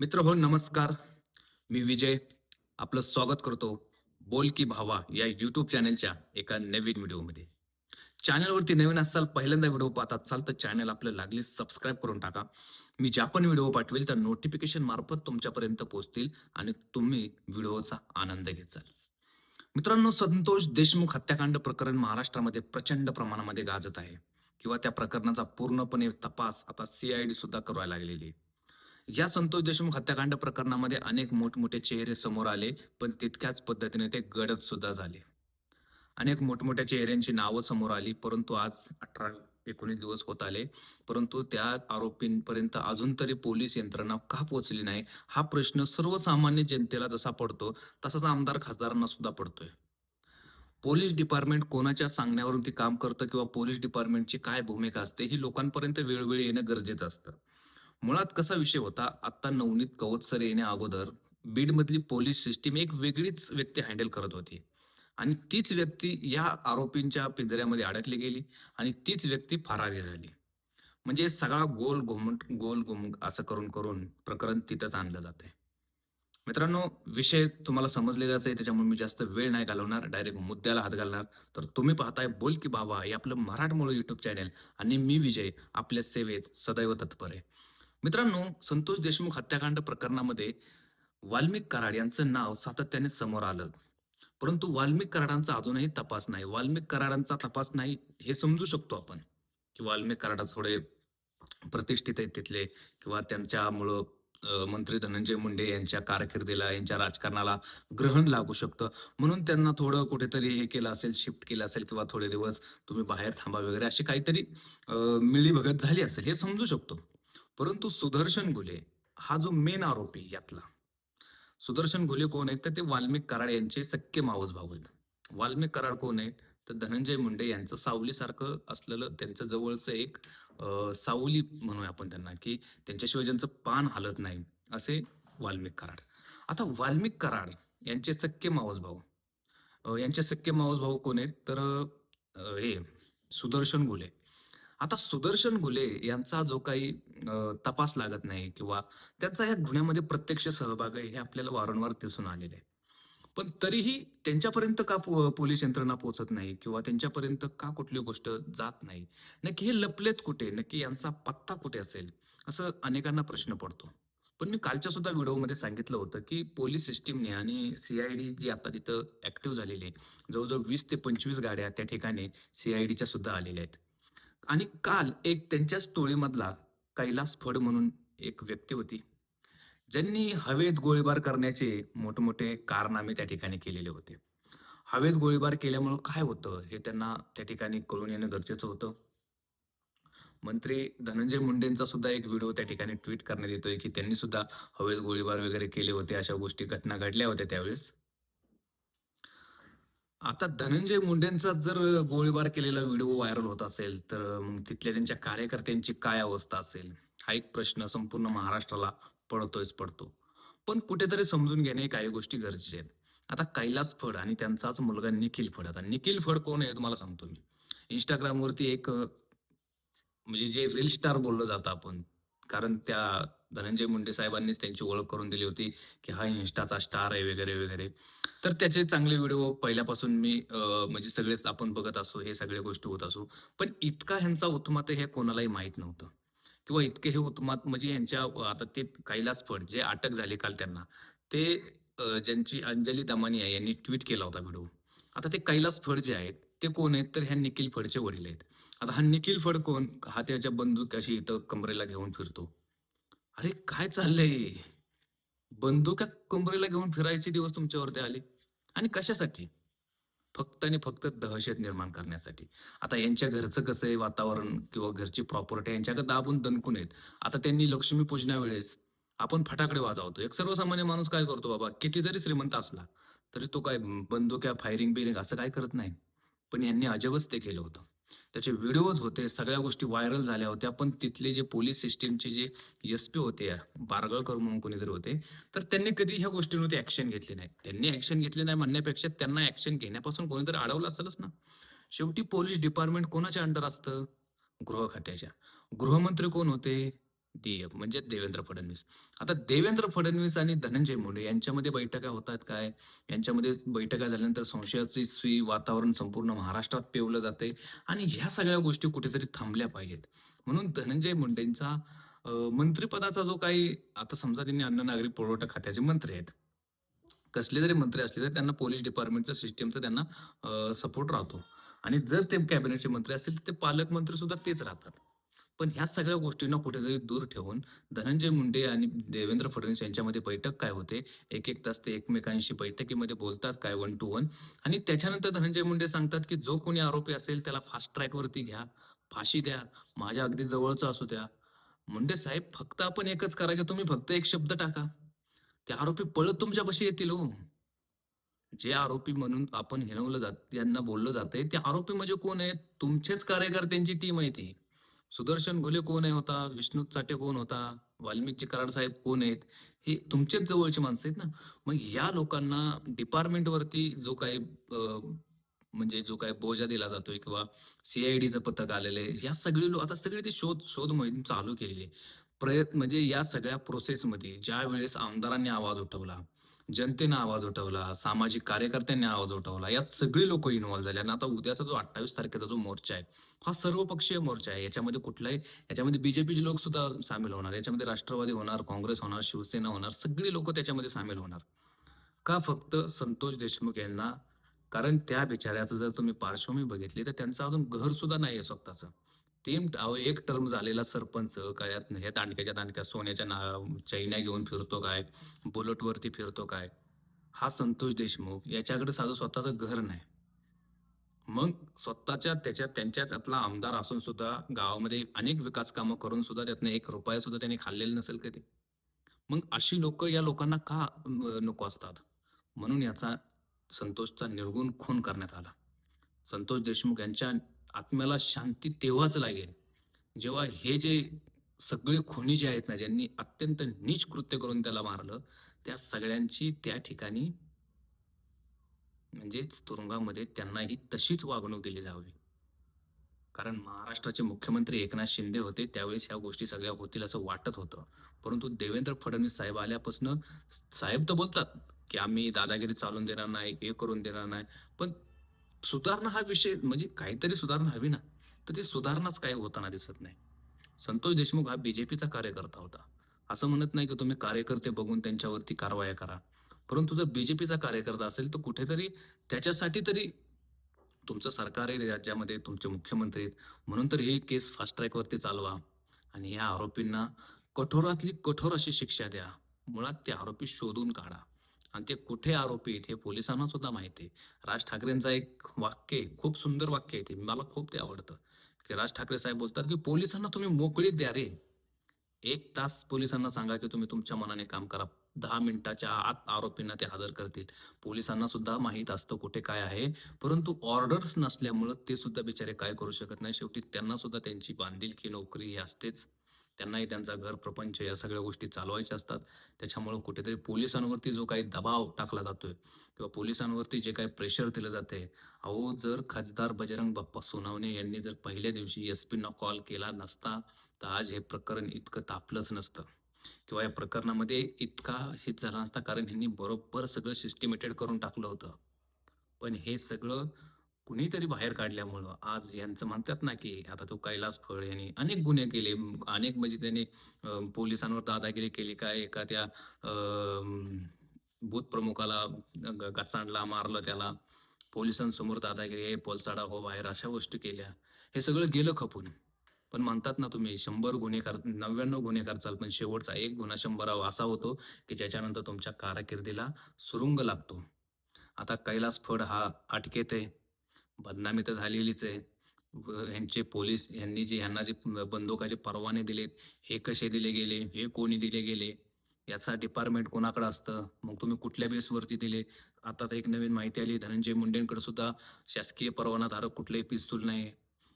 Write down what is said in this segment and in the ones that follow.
मित्र हो नमस्कार. मी विजय. आपलं स्वागत करतो बोल की भावा या युट्यूब चॅनलच्या एका नवीन व्हिडिओमध्ये. चॅनलवरती नवीन असाल पहिल्यांदा व्हिडिओ पाहत असाल तर चॅनल आपलं लागली सबस्क्राईब करून टाका. मी ज्या पण व्हिडिओ पाठवेल त्या नोटिफिकेशन मार्फत तुमच्यापर्यंत पोहोचतील आणि तुम्ही व्हिडिओचा आनंद घेचाल मित्रांनो संतोष देशमुख हत्याकांड प्रकरण महाराष्ट्रामध्ये प्रचंड प्रमाणामध्ये गाजत आहे. किंवा त्या प्रकरणाचा पूर्णपणे तपास आता सीआयडी सुद्धा करायला लागलेली आहे. या संतोष देशमुख हत्याकांड प्रकरणामध्ये अनेक मोठमोठे चेहरे समोर आले पण तितक्याच पद्धतीने ते गडद सुद्धा झाले. अनेक मोठमोठ्या चेहऱ्यांची नावं समोर आली परंतु आज अठरा एकोणीस दिवस होत आले परंतु त्या आरोपींपर्यंत अजून तरी पोलीस यंत्रणा का पोहोचली नाही हा प्रश्न सर्वसामान्य जनतेला जसा पडतो तसाच आमदार खासदारांना सुद्धा पडतोय. पोलीस डिपार्टमेंट कोणाच्या सांगण्यावरून ती काम करतं किंवा पोलीस डिपार्टमेंटची काय भूमिका असते ही लोकांपर्यंत वेळोवेळी येणं गरजेचं असतं. मुळात कसा विषय होता? आत्ता नवनीत कवतसर येण्या अगोदर बीडमधली पोलीस सिस्टीम एक वेगळीच व्यक्ती हँडल करत होती. आणि तीच व्यक्ती या आरोपींच्या पिंजऱ्यामध्ये अडकली गेली आणि तीच व्यक्ती फरारी झाली. म्हणजे सगळा गोल घुमट गोल घुम असं करून करून प्रकरण तिथंच आणलं जात आहे मित्रांनो विषय तुम्हाला समजलेलाच आहे त्याच्यामुळे मी जास्त वेळ नाही घालवणार डायरेक्ट मुद्द्याला हात घालणार. तर तुम्ही पाहताय बोल की बाबा हे आपलं मराठमोळं युट्यूब चॅनल आणि मी विजय आपल्या सेवेत सदैव तत्पर आहे. मित्रांनो संतोष देशमुख हत्याकांड प्रकरणामध्ये वाल्मिक कराड यांचं नाव सातत्याने समोर आलं. परंतु वाल्मिक कराडांचा अजूनही तपास नाही. वाल्मिक कराडांचा तपास नाही हे समजू शकतो आपण की वाल्मिक कराडा थोडे प्रतिष्ठित आहेत तिथले किंवा त्यांच्यामुळं मंत्री धनंजय मुंडे यांच्या कारकिर्दीला यांच्या राजकारणाला ग्रहण लागू शकतं. म्हणून त्यांना थोडं कुठेतरी हे केलं असेल शिफ्ट केलं असेल किंवा थोडे दिवस तुम्ही बाहेर थांबा वगैरे अशी काहीतरी मिळीभगत झाली असेल हे समजू शकतो. परंतु सुदर्शन गुले हा जो मेन आरोपी यातला. सुदर्शन गुले कोण आहेत? तर ते वाल्मिक कराड यांचे सक्के मावस भाऊ आहेत. वाल्मिक कराड कोण आहेत? तर धनंजय मुंडे यांचं सावलीसारखं असलेलं त्यांचं जवळचं एक सावली म्हणूया आपण त्यांना की त्यांच्याशिवाय ज्यांचं पान हालत नाही असे वाल्मिक कराड. आता वाल्मिक कराड यांचे सक्के मावस भाऊ यांचे सख्खे मावस भाऊ कोण आहेत? तर हे सुदर्शन गुले आता सुदर्शन गुले यांचा जो काही तपास लागत नाही किंवा त्यांचा या गुन्ह्यामध्ये प्रत्यक्ष सहभाग आहे हे आपल्याला वारंवार दिसून आलेलं आहे. पण तरीही त्यांच्यापर्यंत का पो- पोलीस यंत्रणा पोहोचत नाही किंवा त्यांच्यापर्यंत का कुठली गोष्ट जात नाही? नक्की हे लपलेत कुठे? नक्की यांचा पत्ता कुठे असेल? असं अनेकांना प्रश्न पडतो. पण मी कालच्या सुद्धा व्हिडिओमध्ये सांगितलं होतं की पोलीस सिस्टीमने आणि सीआयडी जी आता तिथं ऍक्टिव्ह झालेली आहे. जवळजवळ वीस ते पंचवीस गाड्या त्या ठिकाणी सीआयडीच्या सुद्धा आलेल्या आहेत. आणि काल एक त्यांच्याच टोळीमधला कैलास फड म्हणून एक व्यक्ती होती. ज्यांनी हवेत गोळीबार करण्याचे मोठमोठे कारनामे त्या ठिकाणी केलेले होते. हवेत गोळीबार केल्यामुळं काय होतं हे त्यांना त्या ठिकाणी कळून येणं गरजेचं होतं. मंत्री धनंजय मुंडेंचा सुद्धा एक व्हिडिओ त्या ठिकाणी ट्विट करण्यात येतोय की त्यांनी सुद्धा हवेत गोळीबार वगैरे केले होते अशा गोष्टी घटना घडल्या होत्या त्यावेळेस. आता धनंजय मुंडेंचा जर गोळीबार केलेला व्हिडिओ व्हायरल होत असेल तर मग तिथल्या त्यांच्या कार्यकर्त्यांची काय अवस्था असेल? हा एक प्रश्न संपूर्ण महाराष्ट्राला पडतोयच पडतो. पण कुठेतरी समजून घेणे काही गोष्टी गरजेच्या आहेत. आता कैलास फड आणि त्यांचाच मुलगा निखिल फड. आता निखिल फड कोण आहे तुम्हाला सांगतो मी. इंस्टाग्रामवरती एक म्हणजे जे रील स्टार बोललं जातं आपण. कारण त्या धनंजय मुंडे साहेबांनीच त्यांची ओळख करून दिली होती की हा इन्स्टाचा स्टार आहे वगैरे वगैरे. तर त्याचे चांगले व्हिडिओ पहिल्यापासून मी म्हणजे सगळेच आपण बघत असो हे सगळ्या गोष्टी होत असो. पण इतका ह्यांचा उत्मात हे कोणालाही माहीत नव्हतं. किंवा इतके हे उत्मात म्हणजे ह्यांच्या आता ते कैलास फड जे अटक झाले काल त्यांना ते ज्यांची अंजली दमानी आहे यांनी ट्विट केला होता व्हिडिओ. आता ते कैलास फड जे आहेत ते कोण आहेत? तर ह्या निखिल फडचे वडील आहेत. आता हा निखिल फड कोण? हा त्याच्या बंदूक अशी इथं कमरेला घेऊन फिरतो. अरे काय चाललंय? बंदुका कमरेला घेऊन फिरायचे दिवस तुमच्यावरती आले. आणि कशासाठी? फक्त आणि फक्त दहशत निर्माण करण्यासाठी. आता यांच्या घरचं कसं आहे वातावरण किंवा घरची प्रॉपर्टी यांच्याकडे दाबून दणकून आहेत. आता त्यांनी लक्ष्मी पूजनावेळेस आपण फटाकडे वाजवतो. एक सर्वसामान्य माणूस काय करतो बाबा? किती जरी श्रीमंत असला तरी तो काय बंदुक्या फायरिंग बिरिंग असं काय करत नाही. पण यांनी अजबच ते केलं होतं. त्याचे व्हिडिओज होते सगळ्या गोष्टी व्हायरल झाल्या होत्या. पण तिथले जे पोलीस सिस्टीमचे जे एस पी होते बारगळकर म्हणून कोणीतरी होते तर त्यांनी कधी ह्या गोष्टींवरती ऍक्शन घेतली नाही. त्यांनी ऍक्शन घेतली नाही म्हणण्यापेक्षा त्यांना ऍक्शन घेण्यापासून कोणीतरी अडवलं असेलच ना. शेवटी पोलीस डिपार्टमेंट कोणाच्या अंडर असतं? गृह खात्याच्या गृहमंत्री कोण होते? DF म्हणजे देवेंद्र फडणवीस. आता देवेंद्र फडणवीस आणि धनंजय मुंडे यांच्यामध्ये बैठका होतात काय? यांच्यामध्ये बैठका झाल्यानंतर संशयाची सुई वातावरण संपूर्ण महाराष्ट्रात पेवलं जाते आणि ह्या सगळ्या गोष्टी कुठेतरी थांबल्या पाहिजेत. म्हणून धनंजय मुंडेंचा मंत्रिपदाचा जो काही आता समजा त्यांनी अन्न नागरिक पुरवठा खात्याचे मंत्री आहेत. कसले जरी मंत्री असले तरी त्यांना पोलीस डिपार्टमेंटच्या सिस्टीमचा त्यांना सपोर्ट राहतो. आणि जर ते कॅबिनेटचे मंत्री असतील तर ते पालकमंत्री सुद्धा तेच राहतात. पण ह्या सगळ्या गोष्टींना कुठेतरी दूर ठेवून धनंजय मुंडे आणि देवेंद्र फडणवीस यांच्यामध्ये बैठक काय होते? एक एक तास ते एकमेकांशी बैठकीमध्ये बोलतात काय वन टू वन आणि त्याच्यानंतर धनंजय मुंडे सांगतात की जो कोणी आरोपी असेल त्याला फास्ट ट्रॅकवरती घ्या फाशी द्या माझ्या अगदी जवळचं असू द्या. मुंडे साहेब फक्त आपण एकच करा की तुम्ही फक्त एक शब्द टाका. ते आरोपी पळत तुमच्यापाशी येतील हो. जे आरोपी म्हणून आपण हिनवलं जात यांना बोललं जातंय ते आरोपी म्हणजे कोण आहेत? तुमचेच कार्यकर्त्यांची टीम आहे ती. सुदर्शन घोले कोण आहे होता? विष्णू चाटे कोण होता? वाल्मिकी कराड साहेब कोण आहेत? हे तुमचेच जवळची माणसं आहेत ना? मग या लोकांना डिपार्टमेंटवरती जो काही म्हणजे जो काही बोजा दिला जातोय किंवा सीआयडीचं पथक आलेलं आहे या सगळी लोक आता सगळी ती शोध शोध मोहीम चालू केलेली आहे. प्रयत्न म्हणजे या सगळ्या प्रोसेसमध्ये ज्या वेळेस आमदारांनी आवाज उठवला जनतेनं आवाज उठवला सामाजिक कार्यकर्त्यांनी आवाज उठवला यात सगळी लोक इन्वॉल्व्ह झाले आणि आता उद्याचा जो अठ्ठावीस तारखेचा जो मोर्चा आहे हा सर्वपक्षीय मोर्चा आहे. याच्यामध्ये कुठलाही याच्यामध्ये बीजेपीचे लोक सुद्धा सामील होणार याच्यामध्ये राष्ट्रवादी होणार काँग्रेस होणार शिवसेना होणार सगळी लोक त्याच्यामध्ये सामील होणार. का फक्त संतोष देशमुख यांना? कारण त्या बिचाऱ्याचं जर तुम्ही पार्श्वभूमी बघितली तर त्यांचं अजून घर सुद्धा नाहीये स्वतःचं. तीन एक टर्म झालेला सरपंच काय यात- हे दांडक्याच्या दांडक्या सोन्याच्या ना चैन्या घेऊन फिरतो काय बुलेटवरती फिरतो काय हा संतोष देशमुख याच्याकडे साधं स्वतःचं घर नाही. मग स्वतःच्या त्याच्या त्यांच्याच आतला आमदार असून सुद्धा गावामध्ये अनेक विकास कामं करून सुद्धा त्यातनं एक रुपया सुद्धा त्यांनी खाल्लेला नसेल कधी. मग अशी लोक या लोकांना का नको असतात? म्हणून याचा संतोषचा निर्गुण खून करण्यात आला. संतोष देशमुख यांच्या आत्म्याला शांती तेव्हाच लागेल. जेव्हा हे जे सगळे खुनी जे आहेत ना ज्यांनी अत्यंत नीच कृत्य करून त्याला मारलं त्या सगळ्यांची त्या ठिकाणी म्हणजेच तुरुंगामध्ये त्यांनाही तशीच वागणूक दिली जावी. कारण महाराष्ट्राचे मुख्यमंत्री एकनाथ शिंदे होते त्यावेळेस ह्या गोष्टी सगळ्या होतील असं वाटत होतं. परंतु देवेंद्र फडणवीस साहेब आल्यापासून साहेब तर बोलतात की आम्ही दादागिरी चालून देणार नाही हे करून देणार नाही. पण सुधारणा हा विषय म्हणजे काहीतरी सुधारणा हवी ना. तर ती सुधारणाच काही होताना दिसत नाही. संतोष देशमुख हा बीजेपीचा कार्यकर्ता होता. असं म्हणत नाही की तुम्ही कार्यकर्ते बघून त्यांच्यावरती कारवाया करा. परंतु जर बीजेपीचा कार्यकर्ता असेल तर कुठेतरी त्याच्यासाठी तरी तुमचं सरकार आहे राज्यामध्ये तुमचे मुख्यमंत्री आहेत. म्हणून तर ही केस फास्ट ट्रॅकवरती चालवा. आणि या आरोपींना कठोरातली कठोर अशी शिक्षा द्या. मुळात ते आरोपी शोधून काढा. आणि ते कुठे आरोपी आहेत हे पोलिसांना सुद्धा माहिती आहे. राज ठाकरेंचा एक वाक्य आहे खूप सुंदर वाक्य आहे ते. मला खूप ते आवडतं. की राज ठाकरे साहेब बोलतात की पोलिसांना तुम्ही मोकळीत द्या रे. एक तास पोलिसांना सांगा की तुम्ही तुमच्या मनाने काम करा. दहा मिनिटाच्या आत आरोपींना ते हजर करतील. पोलिसांना सुद्धा माहीत असतं कुठे काय आहे. परंतु ऑर्डर्स नसल्यामुळं ते सुद्धा बिचारे काय करू शकत नाही. शेवटी त्यांना सुद्धा त्यांची बांधिलकी नोकरी ही असतेच. त्यांनाही त्यांचा घर प्रपंच या सगळ्या गोष्टी चालवायच्या असतात. त्याच्यामुळं कुठेतरी पोलिसांवरती जो काही दबाव टाकला जातोय किंवा पोलिसांवरती जे काही प्रेशर दिलं जाते अहो जर खासदार बजरंग बाप्पा सोनावणे यांनी जर पहिल्या दिवशी एस पीना कॉल केला नसता तर आज हे प्रकरण इतकं तापलंच नसतं. किंवा या प्रकरणामध्ये इतका हित झाला नसता कारण ह्यांनी बरोबर सगळं सिस्टिमेटेड करून टाकलं होतं. पण हे सगळं कुणीतरी बाहेर काढल्यामुळं आज यांचं म्हणतात ना की आता तो कैलास फळ यांनी अनेक गुन्हे केले. अनेक म्हणजे त्यांनी पोलिसांवर दादागिरी केली काय एका त्या बूथ प्रमुखाला ग- गचांडला मारलं त्याला. पोलिसांसमोर दादागिरी "ए, पोलसाडा हो बाहेर अशा गोष्टी केल्या. हे सगळं गेलं खपून. पण म्हणतात ना तुम्ही शंभर गुन्हेगार नव्याण्णव गुन्हेगार चाल पण शेवटचा एक गुन्हा शंभरावा असा होतो की ज्याच्यानंतर तुमच्या कारकिर्दीला सुरुंग लागतो. आता कैलास फड हा अटकेत आहे. बदनामी तर झालेलीच आहे. यांचे ह्यांचे पोलीस यांनी जे ह्यांना जे बंदुकाचे परवाने दिलेत हे कसे दिले गेले हे कोणी दिले गेले याचा डिपार्टमेंट कोणाकडे असतं? मग तुम्ही कुठल्या बेसवरती दिले? आता तर एक नवीन माहिती आली धनंजय मुंडेंकडे सुद्धा शासकीय परवानाधारक कुठलंही पिस्तूल नाही.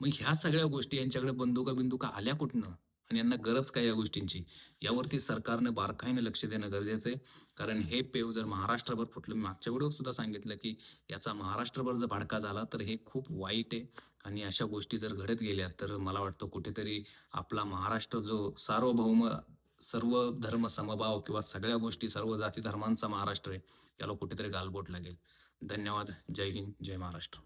मग ह्या सगळ्या गोष्टी यांच्याकडे बंदुका बिंदुका आल्या कुठनं? आणि यांना गरज काय या गोष्टींची? यावरती सरकारनं बारकाईने लक्ष देणं गरजेचं आहे. कारण हे पेव जर महाराष्ट्रभर फुटलं मी मागच्या वेळेस सुद्धा सांगितलं की याचा महाराष्ट्रभर जर भडका झाला तर हे खूप वाईट आहे. आणि अशा गोष्टी जर घडत गेल्या तर मला वाटतं कुठेतरी आपला महाराष्ट्र जो सार्वभौम सर्व धर्म समभाव किंवा सगळ्या गोष्टी सर्व जाती धर्मांचा महाराष्ट्र आहे त्याला कुठेतरी गालबोट लागेल. धन्यवाद. जय हिंद. जय महाराष्ट्र.